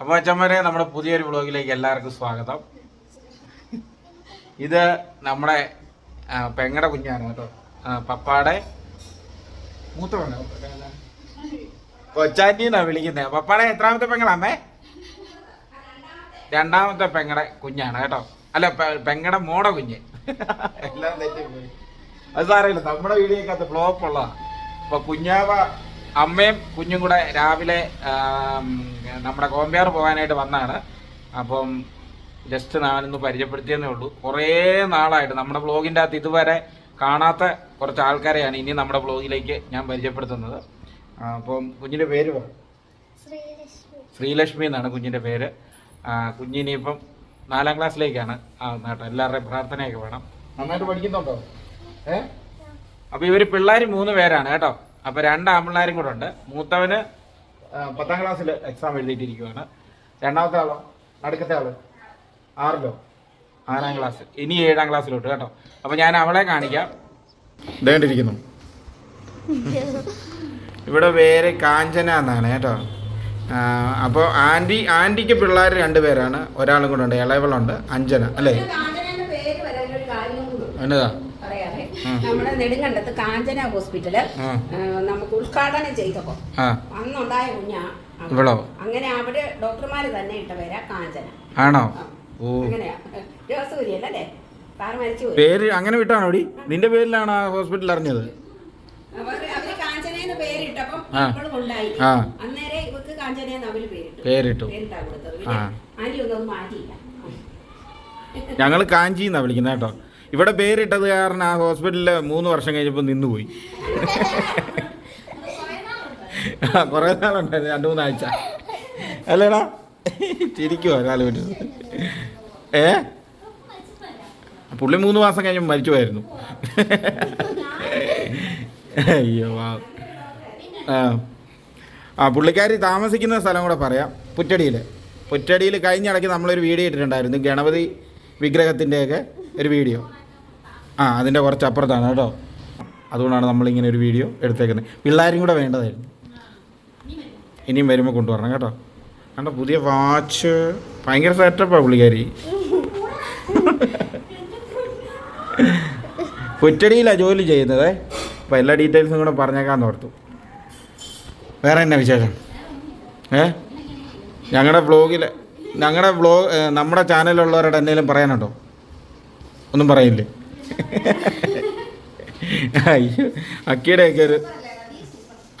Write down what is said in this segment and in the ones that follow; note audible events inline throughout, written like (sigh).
അപ്പോൾ അച്ഛന്മാരെ നമ്മുടെ പുതിയൊരു വ്ളോഗിലേക്ക് എല്ലാവർക്കും സ്വാഗതം. ഇത് നമ്മുടെ പെങ്ങടെ കുഞ്ഞാണ് കേട്ടോ. പപ്പാടെ. മൂത്ത പെങ്ങ കൊച്ചാറ്റി എന്നാ വിളിക്കുന്നത് പപ്പാടെ എത്രാമത്തെ പെങ്ങളാമേ രണ്ടാമത്തെ പെങ്ങടെ കുഞ്ഞാണ് കേട്ടോ. അല്ല പെങ്ങടെ മോടെ കുഞ്ഞ്. എല്ലാം തെറ്റിപ്പോയി. അത് സാരമില്ല നമ്മുടെ വീഡിയോക്കകത്ത് അത് ഉള്ളതാണ് അപ്പൊ കുഞ്ഞാവ അമ്മയും കുഞ്ഞും കൂടെ രാവിലെ നമ്മുടെ കോമ്പ്യാർ പോകാനായിട്ട് വന്നാണ്. അപ്പം ജസ്റ്റ് ഞാനൊന്ന് പരിചയപ്പെടുത്തിയെന്നേ ഉള്ളൂ. കുറേ നാളായിട്ട് നമ്മുടെ ബ്ലോഗിന്റെ അകത്ത് ഇതുവരെ കാണാത്ത കുറച്ച് ആൾക്കാരെയാണ് ഇനി നമ്മുടെ ബ്ലോഗിലേക്ക് ഞാൻ പരിചയപ്പെടുത്തുന്നത്. അപ്പം കുഞ്ഞിന്റെ പേര് ശ്രീലക്ഷ്മി. എന്നാണ് കുഞ്ഞിന്റെ പേര്. കുഞ്ഞിനിയിപ്പം കുഞ്ഞിനിപ്പം നാലാം ക്ലാസ്സിലേക്കാണ്. കേട്ടോ എല്ലാവരുടെയും പ്രാർത്ഥനയൊക്കെ വേണം. നന്നായിട്ട് പഠിക്കുന്നുണ്ടോ? ഏ? അപ്പോൾ ഇവർ പിള്ളേർ മൂന്ന് പേരാണ് കേട്ടോ. അപ്പോൾ രണ്ട് ആമ്പിള്ളേരും കൂടെ ഉണ്ട്. മൂത്തവന് ആ, പത്താം ക്ലാസ്സിൽ എക്സാം എഴുതിയിട്ടിരിക്കുവാണ്. രണ്ടാമത്തെ ആളോ? അടുക്കത്തെ ആൾ? ആറിലോ? ആറാം ക്ലാസ് ഇനി ഏഴാം ക്ലാസ്സിലോട്ട് കേട്ടോ. അപ്പോൾ ഞാൻ അവളെ കാണിക്കാം. ഇതേണ്ടിരിക്കുന്നു ഇവിടെ പേര് കാഞ്ചന എന്നാണ് കേട്ടോ. അപ്പോൾ ആന്റി ആന്റിക്ക് പിള്ളേർ രണ്ടുപേരാണ് ഒരാളും കൂടെ ഉണ്ട്. ഇളയവളുണ്ട്. അഞ്ജന. അല്ലേ? എന്നതാ. നമ്മുടെ നെടുങ്കണ്ടത്ത് കാഞ്ചന ഹോസ്പിറ്റൽ നമുക്ക് ഉദ്ഘാടനം ചെയ്തപ്പോ അന്നുണ്ടായ കുഞ്ഞാ ഇവളോ? അങ്ങനെ അവിടെ ഡോക്ടർമാര് തന്നെ ഇട്ട പേരാ കാഞ്ചന. ആണോ? ആ. ഓ. അങ്ങനെയാ. ജോസൂരിയല്ല അല്ലേ സാറ് പേര് അങ്ങനെ വിട്ടാണോ നിന്റെ പേരിലാണ് ആ ഹോസ്പിറ്റലിൽ അറിഞ്ഞത്? വിളിക്കുന്നേട്ടോ പേരിട്ടു. ഞങ്ങൾ കാഞ്ചി എന്നാ വിളിക്കുന്നത് കേട്ടോ. ഇവിടെ പേരിട്ടത് കാരണം ആ ഹോസ്പിറ്റലിൽ മൂന്ന് വർഷം കഴിഞ്ഞപ്പോൾ നിന്നുപോയി. ആ കുറേ നാളുണ്ടായിരുന്നു രണ്ട് മൂന്നാഴ്ച. അല്ലേടാ? ചിരിക്കുവോ ഒരാൾ പറ്റുന്നത് ഏ? പുള്ളി മൂന്ന് മാസം കഴിഞ്ഞ് മരിച്ചു പോയിരുന്നു അയ്യോ വാ. ആ. ആ പുള്ളിക്കാരി താമസിക്കുന്ന സ്ഥലം കൂടെ പറയാം. പുറ്റടിയിൽ പുറ്റടിയിൽ കഴിഞ്ഞ ഇടയ്ക്ക് നമ്മളൊരു വീഡിയോ ഇട്ടിട്ടുണ്ടായിരുന്നു. ഗണപതി വിഗ്രഹത്തിന്റെയൊക്കെ ഒരു വീഡിയോ. ആ അതിന്റെ കുറച്ച് അപ്പുറത്താണ് കേട്ടോ. അതുകൊണ്ടാണ് നമ്മളിങ്ങനെ ഒരു വീഡിയോ എടുത്തേക്കുന്നത്. പിള്ളേരും കൂടെ വേണ്ടതായിരുന്നു. ഇനിയും വരുമ്പോൾ കൊണ്ടുവരണം കേട്ടോ. കണ്ടോ പുതിയ വാച്ച് ഭയങ്കര സെറ്റപ്പാണ് പുള്ളിക്കാരി. പുറ്റടിയിലാണ് ജോലി ചെയ്യുന്നത്. അപ്പോൾ എല്ലാ ഡീറ്റെയിൽസും കൂടെ പറഞ്ഞേക്കാന്ന് ഓർത്തു. വേറെ എന്നാ വിശേഷം? ഏ? ഞങ്ങളുടെ വ്ളോഗിൽ ഞങ്ങളുടെ വ്ളോഗ് നമ്മുടെ ചാനലിലുള്ളവരോട് എന്തെങ്കിലും പറയാനുണ്ടോ? ഒന്നും പറയില്ലേ? അയ്യോ അക്കിയുടെയൊക്കെ ഒരു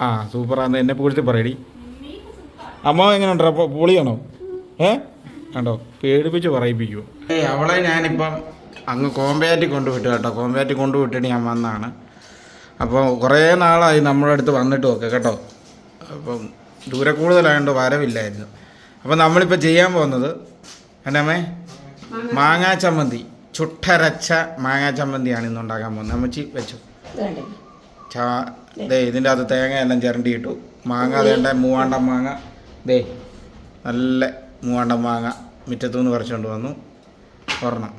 ആ സൂപ്പറാന്ന്. എന്നെ പൂഴ്ത്തി പറയടി. അമ്മ എങ്ങനെ ഉണ്ടോ അപ്പോൾ പൊളിയാണോ? ഏ? കണ്ടോ? പേടിപ്പിച്ച് പറയിപ്പിക്കുമോ ഏയ് അവളെ ഞാനിപ്പം അങ്ങ് കോമ്പയാറ്റി കൊണ്ടുവിട്ടു കേട്ടോ. കോമ്പയാറ്റി കൊണ്ടുവിട്ടിട്ട് ഞാൻ വന്നാണ്. അപ്പോൾ കുറേ നാളായി നമ്മുടെ അടുത്ത് വന്നിട്ട് ഒക്കെ കേട്ടോ. അപ്പം ദൂരെ കൂടുതലായതുകൊണ്ട് വരവില്ലായിരുന്നു. അപ്പം നമ്മളിപ്പോൾ ചെയ്യാൻ പോകുന്നത് എന്നാമേ മാങ്ങാ ചമ്മന്തി. ചുട്ടരച്ച മാങ്ങാ ചമ്മന്തിയാണ് ഇന്ന് ഉണ്ടാക്കാൻ പോകുന്നത്. അമ്മച്ചി വെച്ചു? ചാ ദേ ഇതിന്റെ അകത്ത് തേങ്ങ എല്ലാം ചിരണ്ടി ഇട്ടു മാങ്ങ വേണ്ട മൂവാണ്ടം മാങ്ങ. ദേ നല്ല മൂവാണ്ടം മാങ്ങ മുറ്റത്തുനിന്ന് പറിച്ചുകൊണ്ട് വന്നു. ഒരെണ്ണം.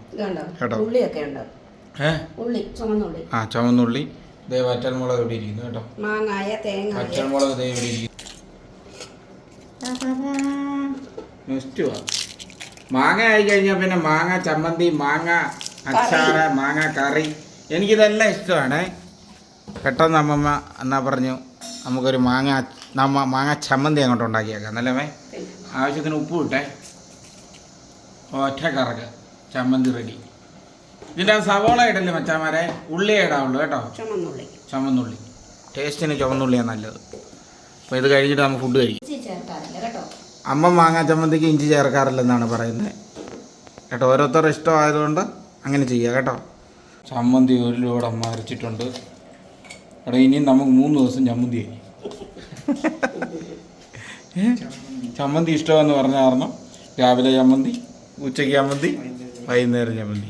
കേട്ടോ. ഉള്ളിയൊക്കെ ഉണ്ട്? ഏ? ഉള്ളി ചുമന്നുള്ളി. ആ ചുവന്നുള്ളി ദേ വറ്റൽമുളക് ഇവിടെ ഇരിക്കുന്നു കേട്ടോ. പച്ചമുളക് ദേ ഇവിടെ ഇരിക്കുന്നു. നെക്സ്റ്റ് വാ. മാങ്ങ ആയി കഴിഞ്ഞാൽ പിന്നെ മാങ്ങ ചമ്മന്തി മാങ്ങ അച്ചാറ് മാങ്ങ കറി. എനിക്കിതെല്ലാം ഇഷ്ടമാണ്. പെട്ടെന്ന് അമ്മമ്മ എന്നാ പറഞ്ഞു നമുക്കൊരു മാങ്ങ നമ്മ മാങ്ങ ചമ്മന്തി അങ്ങോട്ട് ഉണ്ടാക്കിയേക്കാം. നല്ലമേ ആവശ്യത്തിന് ഉപ്പ് ഇട്ടേ. ഒറ്റ കറക്ക് ചമ്മന്തി റെഡി ഇതിന്റെ സവോള ഇടല്ലേ മച്ചാമാരെ? ഉള്ളി ഇടാവുള്ളൂ കേട്ടോ. ചുമന്നുള്ളി. ചുമന്നുള്ളി. ടേസ്റ്റിന് ചുമന്നുള്ളിയാണ് നല്ലത്. അപ്പോൾ ഇത് കഴിഞ്ഞിട്ട് നമുക്ക് ഫുഡ് കഴിക്കും. അമ്മ മാങ്ങാ ചമ്മന്തിക്ക് ഇഞ്ചി ചേർക്കാറില്ലെന്നാണ് പറയുന്നത്. കേട്ടോ ഓരോരുത്തരുടെ ഇഷ്ടമായതുകൊണ്ട് അങ്ങനെ ചെയ്യുക കേട്ടോ. ചമ്മന്തി ഒരു ലോഡ് അമ്മ അരച്ചിട്ടുണ്ട്. എടാ ഇനിയും നമുക്ക് മൂന്ന് ദിവസം ചമ്മന്തി ആയി ചമ്മന്തി ഇഷ്ടമെന്ന് പറഞ്ഞ കാരണം രാവിലെ ചമ്മന്തി ഉച്ചയ്ക്ക് ചമ്മന്തി വൈകുന്നേരം ചമ്മന്തി.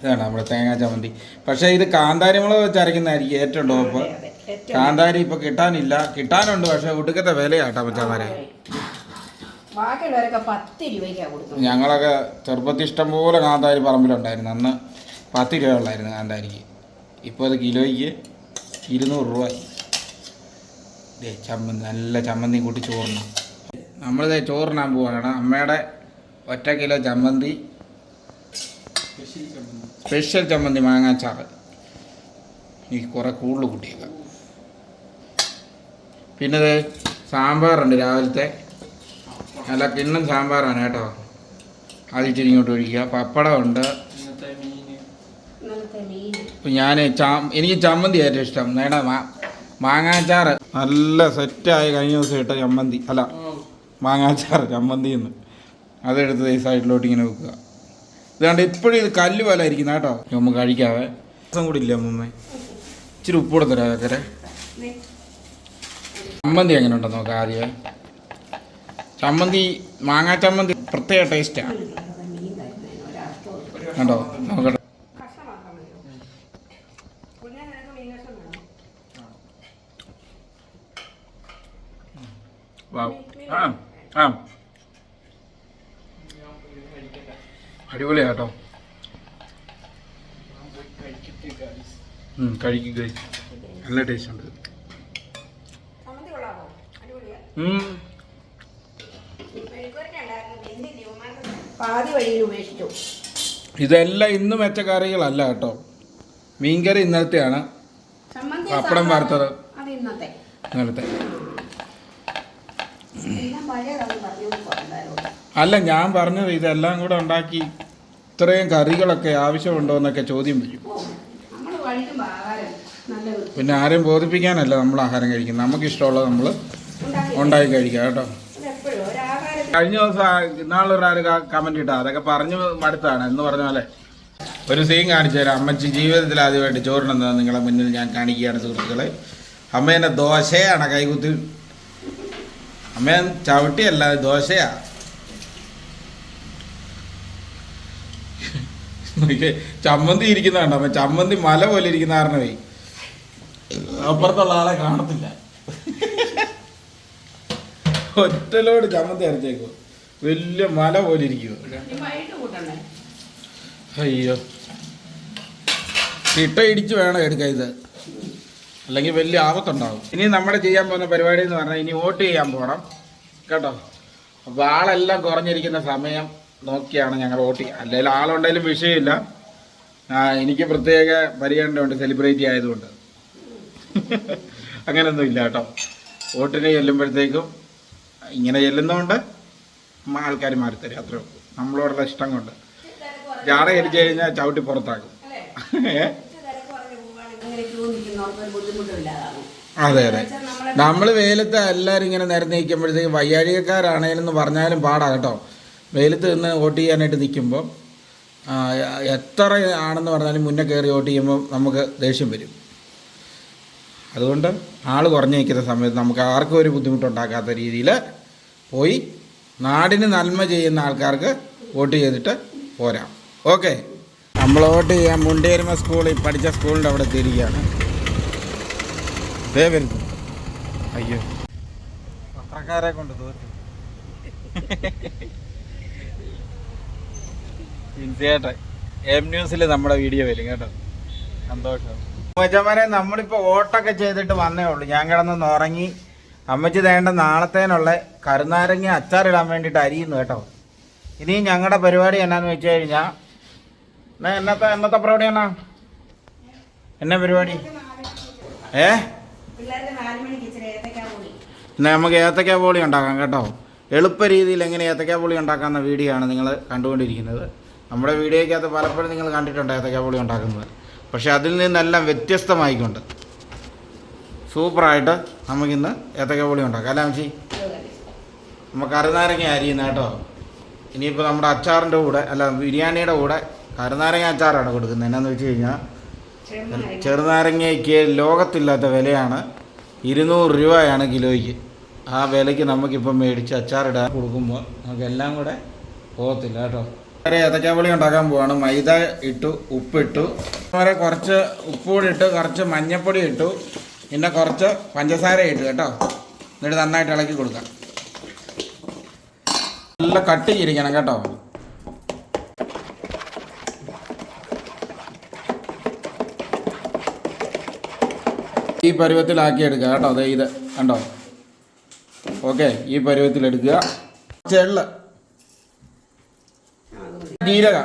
ഇതാണ് നമ്മുടെ തേങ്ങാ ചമ്മന്തി. പക്ഷേ ഇത് കാന്താരി മുളക് വെച്ച് അരയ്ക്കുന്നതായിരിക്കും ഏറ്റവും ടോപ്പ്. കാന്താരി ഇപ്പൊ കിട്ടാനില്ല. കിട്ടാനുണ്ട് പക്ഷെ ഒടുക്കത്തെ വിലയാട്ടോ മച്ചാമാരെ. ബാക്കിയുള്ളവരൊക്കെ പത്ത് രൂപയ്ക്കാണ് കൊടുക്കുന്നത്. ഞങ്ങളൊക്കെ ചെറുപ്പത്തിൽ ഇഷ്ടം പോലെ കാന്താരി പറമ്പിലുണ്ടായിരുന്നു. അന്ന് പത്ത് രൂപ ഉള്ളായിരുന്നു കാന്താരിക്ക്. ഇപ്പോൾ അത് കിലോയ്ക്ക് ഇരുന്നൂറ് രൂപ. ദേ ചമ്മന്തി നല്ല ചമ്മന്തി കൂട്ടി ചോറിന്. നമ്മളിത് ചോറിനാൻ പോവാണ്. അമ്മയുടെ ഒറ്റ കിലോ ചമ്മന്തി സ്പെഷ്യൽ ചമ്മന്തി. മാങ്ങാച്ചാറ്. എനിക്ക് കുറേ കൂടുതൽ കൂട്ടിയേക്കാം. പിന്നെ സാമ്പാറുണ്ട് രാവിലത്തെ. നല്ല കിണ്ണം സാമ്പാറാണ് കേട്ടോ. അതിച്ചിരി ഇങ്ങോട്ട് ഒഴിക്കുക. പപ്പടമുണ്ട്. ഞാൻ ചാ എനിക്ക് ചമ്മന്തി ഏറ്റവും ഇഷ്ടം. നേടാ മാ മാങ്ങാച്ചാറ്. നല്ല സെറ്റായി കഴിഞ്ഞ ദിവസം ഇട്ട ചമ്മന്തി. അല്ല മാങ്ങാച്ചാറ് ചമ്മന്തി എന്ന് അതെടുത്ത് ഈ സൈഡിലോട്ട് ഇങ്ങനെ വെക്കുക ഇതാണ്ട് ഇപ്പോഴും ഇത് കല്ല് പോലെ ഇരിക്കുന്ന കേട്ടോ. നമുക്ക് കഴിക്കാവേ. ദിവസം കൂടി ഇല്ല അമ്മമ്മേ ഇച്ചിരി ഉപ്പ് കൊടുത്തരാ ദേ, ചമ്മന്തി എങ്ങനെ ഉണ്ടെന്ന് നോക്കാം ആദ്യം ചമ്മന്തി മാങ്ങാ ചമ്മന്തി പ്രത്യേക ടേസ്റ്റാണ് കണ്ടോ? നോക്കട്ടെ. ആ ആ. അടിപൊളിയാ കേട്ടോ ഉം, നല്ല ടേസ്റ്റ് ഉണ്ട്. പാതി വഴിയിൽ ഉപേക്ഷിച്ചു. ഇതെല്ലാം ഇന്ന് വെച്ച കറികളല്ല കേട്ടോ. മീൻകറി ഇന്നലത്തെയാണ്. ചമ്മന്തി പപ്പടം വറുത്തത്. ഇന്നലത്തെ. അല്ല ഞാൻ പറഞ്ഞത് ഇതെല്ലാം കൂടെ ഉണ്ടാക്കി ഇത്രയും കറികളൊക്കെ ആവശ്യമുണ്ടോ എന്നൊക്കെ ചോദ്യം വരും. പിന്നെ ആരെയും ബോധിപ്പിക്കാനല്ല നമ്മൾ ആഹാരം കഴിക്കുന്നത്. നമുക്ക് ഇഷ്ടമുള്ളത് നമ്മൾ ഉണ്ടാക്കി കഴിക്കാം കേട്ടോ. കഴിഞ്ഞ ദിവസം ഇന്നാളൊരാൾ കമന്റ് ഇട്ടാ. അതൊക്കെ പറഞ്ഞു മടുത്താണ്. എന്ന് പറഞ്ഞ പോലെ ഒരു സീൻ കാണിച്ചു തരാം. അമ്മച്ചി ജീവിതത്തിൽ ആദ്യമായിട്ട് ചോറിനെന്ന് നിങ്ങളെ മുന്നിൽ ഞാൻ കാണിക്കുകയാണ് സുഹൃത്തുക്കളെ. അമ്മേന്റെ ദോശയാണ് കൈകുത്തി. അമ്മ ചവിട്ടിയല്ല ദോശയാ. ചമ്മന്തി ഇരിക്കുന്ന കണ്ടോ? അമ്മ ചമ്മന്തി മല പോലെ ഇരിക്കുന്ന കാരണമേ അപ്പുറത്തുള്ള ആളെ കാണത്തില്ല. ഒറ്റലോട് ചമ്മന്തി അരച്ചേക്കും. വലിയ മല പോലെ ഇരിക്കുക അയ്യോ. ചിട്ട ഇടിച്ച് വേണം എടുക്കാൻ ഇത്. അല്ലെങ്കിൽ വലിയ ആപത്തുണ്ടാവും. ഇനി നമ്മുടെ ചെയ്യാൻ പോകുന്ന പരിപാടി എന്ന് പറഞ്ഞാൽ ഇനി വോട്ട് ചെയ്യാൻ പോകണം കേട്ടോ? അപ്പോൾ ആളെല്ലാം കുറഞ്ഞിരിക്കുന്ന സമയം നോക്കിയാണ് ഞങ്ങൾ വോട്ട് ചെയ്യുക അല്ലെങ്കിൽ ആളുണ്ടെങ്കിലും വിഷയമില്ല. എനിക്ക് പ്രത്യേക പരിഗണനയുണ്ട് സെലിബ്രിറ്റി ആയതുകൊണ്ട്. അങ്ങനെയൊന്നും ഇല്ല കേട്ടോ. വോട്ടിന് ചെല്ലുമ്പോഴത്തേക്കും ഇങ്ങനെ ചെല്ലുന്നതുകൊണ്ട് ആൾക്കാർ മാറിത്തരും അത്രേ ഉള്ളൂ. നമ്മളോടുള്ള ഇഷ്ടം കൊണ്ട്. ജാട അടിച്ചു കഴിഞ്ഞാൽ ചവിട്ടി പുറത്താക്കും. (laughs) അതെ അതെ. നമ്മൾ വെയിലത്ത് എല്ലാവരും ഇങ്ങനെ നിരന്ന് നിൽക്കുമ്പോഴത്തേക്ക് വയ്യാഴികക്കാരാണേലെന്ന് പറഞ്ഞാലും പാടാ കേട്ടോ. വെയിലത്ത് നിന്ന് വോട്ട് ചെയ്യാനായിട്ട് നിൽക്കുമ്പോൾ എത്ര ആണെന്ന് പറഞ്ഞാലും മുന്നേ കയറി വോട്ട് ചെയ്യുമ്പോൾ നമുക്ക് ദേഷ്യം വരും. അതുകൊണ്ട് ആൾ കുറഞ്ഞു നിൽക്കുന്ന സമയത്ത് നമുക്ക് ആർക്കും ഒരു ബുദ്ധിമുട്ടുണ്ടാക്കാത്ത രീതിയിൽ പോയി നാടിന് നന്മ ചെയ്യുന്ന ആൾക്കാർക്ക് വോട്ട് ചെയ്തിട്ട് പോരാം. ഓക്കെ. നമ്മൾ വോട്ട് ചെയ്യാൻ മുണ്ടേരുമ സ്കൂളിൽ പഠിച്ച സ്കൂളിന്റെ അവിടെ തിരികെയാണ് ദേ വരുന്നു. അയ്യോ. പത്രക്കാരെ കൊണ്ട് തോറ്റു. തീർച്ചയായിട്ടും എം ന്യൂസിൽ നമ്മുടെ വീഡിയോ വരും കേട്ടോ. സന്തോഷം. അമ്മച്ചമാരെ നമ്മളിപ്പോൾ വോട്ടൊക്കെ ചെയ്തിട്ട് വന്നേ ഉള്ളൂ. ഞാൻ കിടന്നൊന്ന് ഉറങ്ങി. അമ്മച്ചി വേണ്ട നാളത്തേനുള്ള കരുനാരങ്ങ അച്ചാറിടാൻ വേണ്ടിയിട്ട് അരിയുന്നു കേട്ടോ. ഇനി ഞങ്ങളുടെ പരിപാടി എന്നാന്ന് വെച്ച് കഴിഞ്ഞാൽ എന്നത്തെ എന്നത്തെ പരിപാടി എന്നാ പരിപാടി? ഏ? എന്നാ നമുക്ക് ഏത്തക്ക പോളി ഉണ്ടാക്കാം കേട്ടോ. എളുപ്പ രീതിയിൽ എങ്ങനെ ഏത്തക്ക പോളി ഉണ്ടാക്കാവുന്ന വീഡിയോ ആണ് നിങ്ങൾ കണ്ടുകൊണ്ടിരിക്കുന്നത്. നമ്മുടെ വീഡിയോയ്ക്കകത്ത് പലപ്പോഴും നിങ്ങൾ കണ്ടിട്ടുണ്ട് ഏത്തക്ക പോളി ഉണ്ടാക്കുന്നത്. പക്ഷേ അതിൽ നിന്നെല്ലാം വ്യത്യസ്തമായിക്കൊണ്ട്. സൂപ്പറായിട്ട് നമുക്കിന്ന് ഏത്തക്ക പൊളി ഉണ്ടാക്കാം. അല്ല അമ്മച്ചി? നമുക്ക് കരുനാരങ്ങ അരിയുന്ന കേട്ടോ. ഇനിയിപ്പോൾ നമ്മുടെ അച്ചാറിന്റെ കൂടെ അല്ല ബിരിയാണിയുടെ കൂടെ കരുനാരങ്ങ അച്ചാറാണ് കൊടുക്കുന്നത്. എന്നാന്ന് വെച്ച് കഴിഞ്ഞാൽ ചെറുനാരങ്ങയ്ക്ക് ലോകത്തില്ലാത്ത വിലയാണ്. ഇരുന്നൂറ് രൂപയാണ് കിലോയ്ക്ക്. ആ വിലയ്ക്ക് നമുക്കിപ്പം മേടിച്ച് അച്ചാറിടാൻ കൊടുക്കുമ്പോൾ നമുക്കെല്ലാം കൂടെ പോകത്തില്ല കേട്ടോ. വരെ ഏത്തക്കാപ്പൊളി ഉണ്ടാക്കാൻ പോവാണ്. മൈദ ഇട്ടു ഉപ്പിട്ടു. വരെ കുറച്ച് ഉപ്പുപൊടി ഇട്ട് കുറച്ച് മഞ്ഞപ്പൊടി ഇട്ടു. പിന്നെ കുറച്ച് പഞ്ചസാര ഇട്ട് കേട്ടോ. എന്നിട്ട് നന്നായിട്ട് ഇളക്കി കൊടുക്കാം. നല്ല കട്ട് ചെയ്തിരിക്കണം കേട്ടോ. ഈ പരുവത്തിലാക്കി എടുക്കുക കേട്ടോ. അതെ ഇത് കണ്ടോ? ഓക്കെ ഈ പരുവത്തിലെടുക്കുക ചെള്ള. ജീരക.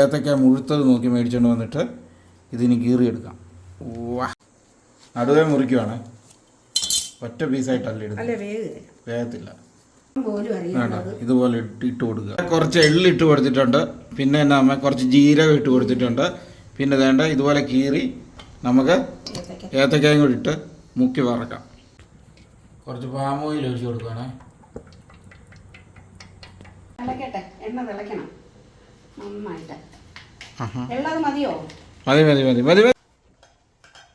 ഏത്തക്ക മുഴുത്തത് നോക്കി മേടിച്ചുകൊണ്ട് വന്നിട്ട് ഇതിന് കീറിയെടുക്കാം. വാ നടുവേ മുറിക്കുവാണ്. ഒറ്റ പീസായിട്ടല്ല ഇടുന്നത് അല്ല വേഗ് വേഗത്തില്ല ഇതുപോലെ ഇട്ട് കൊടുക്കുക. കുറച്ച് എള്ളി ഇട്ട് കൊടുത്തിട്ടുണ്ട്. പിന്നെ എന്നാ അമ്മ കുറച്ച് ജീരകം ഇട്ട് കൊടുത്തിട്ടുണ്ട്. പിന്നെ വേണ്ട ഇതുപോലെ കീറി നമുക്ക് ഏത്തക്ക. ഏത്തക്കായും കൂടി ഇട്ട് മുക്കി വറക്കാം. കുറച്ച് പാം ഓയിൽ ഒഴിച്ച് കൊടുക്കുകയാണേ മതി മതി. മതി മതി.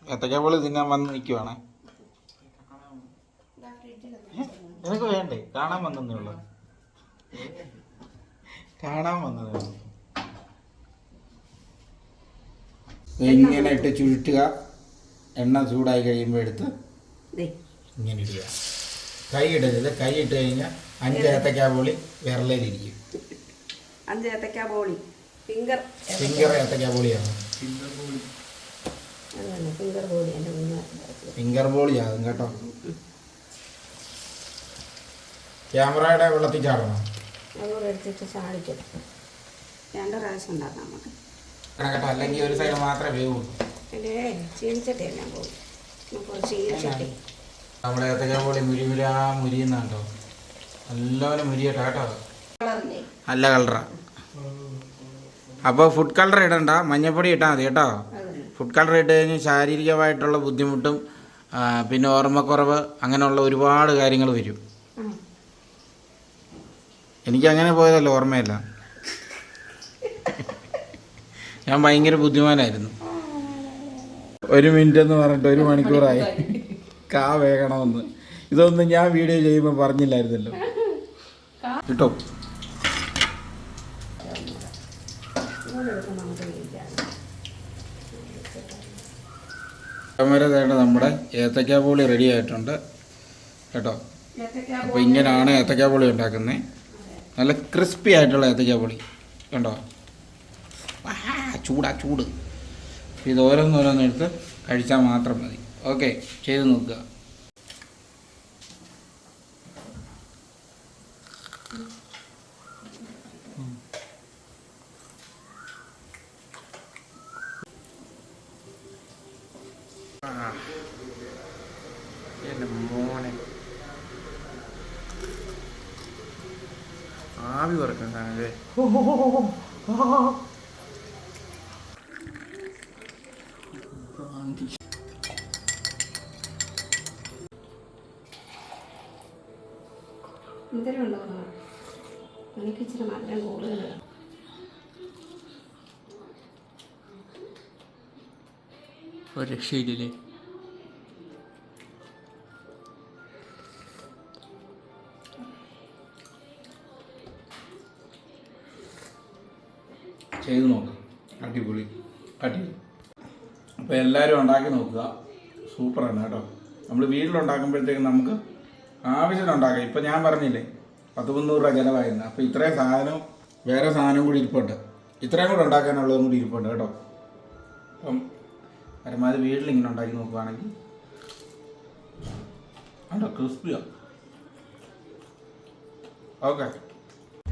മതി ഏത്തക്ക പോലെ തിന്നാൻ വന്ന് നിൽക്കുവാണ് നിനക്ക് വേണ്ടേ? കാണാൻ വന്നേ ഉള്ളു. കാണാൻ വന്നതേ ഉള്ളൂ. ഇങ്ങനെ ഇട്ട് ചുരുട്ടുക. എണ്ണ ചൂടായി കഴിയുമ്പോൾ എടുത്ത് ദേ. ഇങ്ങനെ ഇടുക. കൈ ഇടരുത്. കൈ ഇട്ട് കഴിഞ്ഞാൽ അഞ്ച് ഏത്തക്കാ പൊളി വിരലിലിരിക്കും. അഞ്ച് ഏത്തക്കാ പോളി ഫിംഗർ. ഫിംഗർ ഏത്തക്കാ പൊളിയാണ് അതന്നെ ഫിംഗർ ബോളി എന്റെ ഫിംഗർ ബോളിയാകും കേട്ടോ. ക്യാമറയുടെ വെള്ളത്തിൽ ചാടണം? അതുകൂടെ എടുത്തിട്ട് ചാടിക്കും രണ്ട് പ്രാവശ്യം ഉണ്ടാക്കാം നമുക്ക്. കേട്ടോ അല്ലെങ്കിൽ ഒരു സൈഡ് മാത്രമേ വേവൂ എന്റെ ചീനിച്ചട്ടി എല്ലാം പോകും ചീനിച്ചട്ടി. നമ്മുടെ ഏത്തക്ക പൊളി മുരിമുരാ മുരിയുന്നുണ്ടോ നല്ലപോലെ മുരിയട്ടോ കേട്ടോ നല്ല കളറാ. അപ്പോൾ ഫുഡ് കളർ ഇടണ്ട മഞ്ഞപ്പൊടി ഇട്ടാൽ മതി കേട്ടോ. ഫുഡ് കളർ ഇട്ട് കഴിഞ്ഞാൽ ശാരീരികമായിട്ടുള്ള ബുദ്ധിമുട്ടും പിന്നെ ഓർമ്മക്കുറവ് അങ്ങനെയുള്ള ഒരുപാട് കാര്യങ്ങൾ വരും. എനിക്ക് അങ്ങനെ പോയതല്ല ഓർമ്മയല്ല. ഞാൻ ഭയങ്കര ബുദ്ധിമാനായിരുന്നു. ഒരു മിനിറ്റ് എന്ന് പറഞ്ഞിട്ട് ഒരു മണിക്കൂറായി. കാ വേഗണമെന്ന് ഇതൊന്നും ഞാൻ വീഡിയോ ചെയ്യുമ്പോൾ പറഞ്ഞില്ലായിരുന്നല്ലോ. കിട്ടോ ഇങ്ങോട്ട് എടുക്കുമ്പോൾ നമുക്ക് കഴിക്കാം ക്യാമറ തേണ്ട നമ്മുടെ ഏത്തക്കാ പോളി റെഡി ആയിട്ടുണ്ട്. കേട്ടോ? അപ്പോൾ ഇങ്ങനെയാണ് ഏത്തക്കാ പോളി ഉണ്ടാക്കുന്നത് നല്ല ക്രിസ്പി ആയിട്ടുള്ള ഏത്തക്കാ പോളി കണ്ടോ ചൂടാ ചൂട്. ഇത് ഓരോന്നോരോന്നെടുത്ത് കഴിച്ചാൽ മാത്രം മതി. ഓക്കെ ചെയ്ത് നോക്കുക. എന്റെ മോനെ. ആവി പറക്കാൻ സാധനല്ലേ എന്തെങ്കിലും ഉണ്ടോ എനിക്ക് ഇച്ചിരി മധുരം കൂടുതൽ ഒരു രക്ഷയില്ലേ ചെയ്ത് നോക്കുക അടിപൊളി. അടിപൊളി. അപ്പോൾ എല്ലാവരും ഉണ്ടാക്കി നോക്കുക. സൂപ്പറാണ് കേട്ടോ. നമ്മൾ വീട്ടിലുണ്ടാക്കുമ്പോഴത്തേക്കും നമുക്ക് ആവശ്യത്തിന് ഉണ്ടാക്കാം ഇപ്പം ഞാൻ പറഞ്ഞില്ലേ പത്ത് മുന്നൂറ് രൂപ ചിലവായിരുന്നു. അപ്പോൾ ഇത്രയും സാധനം വേറെ സാധനം കൂടി ഇരിപ്പുണ്ട്. ഇത്രയും കൂടെ ഉണ്ടാക്കാനുള്ളതും കൂടി ഇരിപ്പുണ്ട് കേട്ടോ. അപ്പം പരമാവധി വീട്ടിൽ ഇങ്ങനെ ഉണ്ടാക്കി നോക്കുകയാണെങ്കിൽ കണ്ടോ ക്രിസ്പിയാണ് ഓക്കെ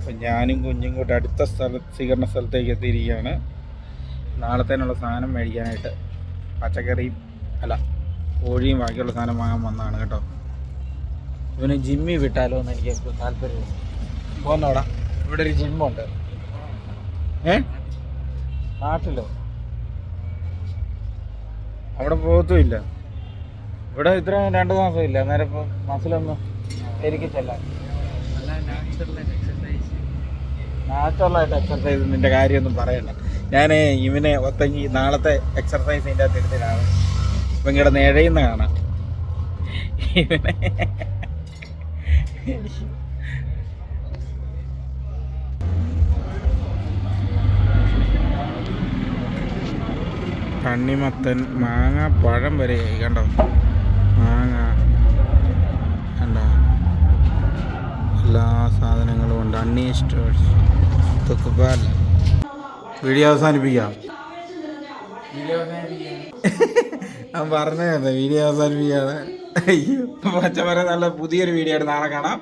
അപ്പം ഞാനും കുഞ്ഞും കൂടെ അടുത്ത സ്ഥല സ്വീകരണ സ്ഥലത്തേക്ക് എത്തിയിരിക്കുകയാണ്. നാളത്തേനുള്ള സാധനം മേടിക്കാനായിട്ട് പച്ചക്കറിയും അല്ല കോഴിയും ബാക്കിയുള്ള സാധനം വാങ്ങാൻ വന്നതാണ് കേട്ടോ. ഇവന് ജിമ്മി വിട്ടാലോ എന്ന് എനിക്ക് താല്പര്യമുണ്ട് പോന്നോടാ. ഇവിടെ ഒരു ജിമ്മുണ്ട്. ഏ? നാട്ടിലോ? അവിടെ പോകത്തുമില്ല ഇവിടെ ഇത്ര രണ്ട് മാസമില്ല അന്നേരം ഇപ്പം മസിലൊന്നും എനിക്ക് ചെല്ലാൻ നാച്ചുറലായിട്ട് എക്സർസൈസ് നിന്റെ കാര്യമൊന്നും പറയണ്ട. ഞാൻ ഇവനെ ഒത്തങ്ങി നാളത്തെ എക്സർസൈസ് ഇതിന്റെ അകത്ത് ഇപ്പം ഇങ്ങടെ നേഴയുന്ന കാണാം. ഇവനെ. തണ്ണിമത്തൻ മാങ്ങ പഴം വരെ കണ്ടോ? എല്ലാ സാധനങ്ങളും ഉണ്ട്. അണ്ണി സ്റ്റോഴ്സ് തുക്കുപാല വീഡിയോ അവസാനിപ്പിക്കാം. (laughs) ഞാൻ പറഞ്ഞത് വീഡിയോ അവസാനിപ്പിക്കാതെ അയ്യോ പച്ചമര നല്ല പുതിയൊരു വീഡിയോ ആയിട്ട് നാളെ കാണാം.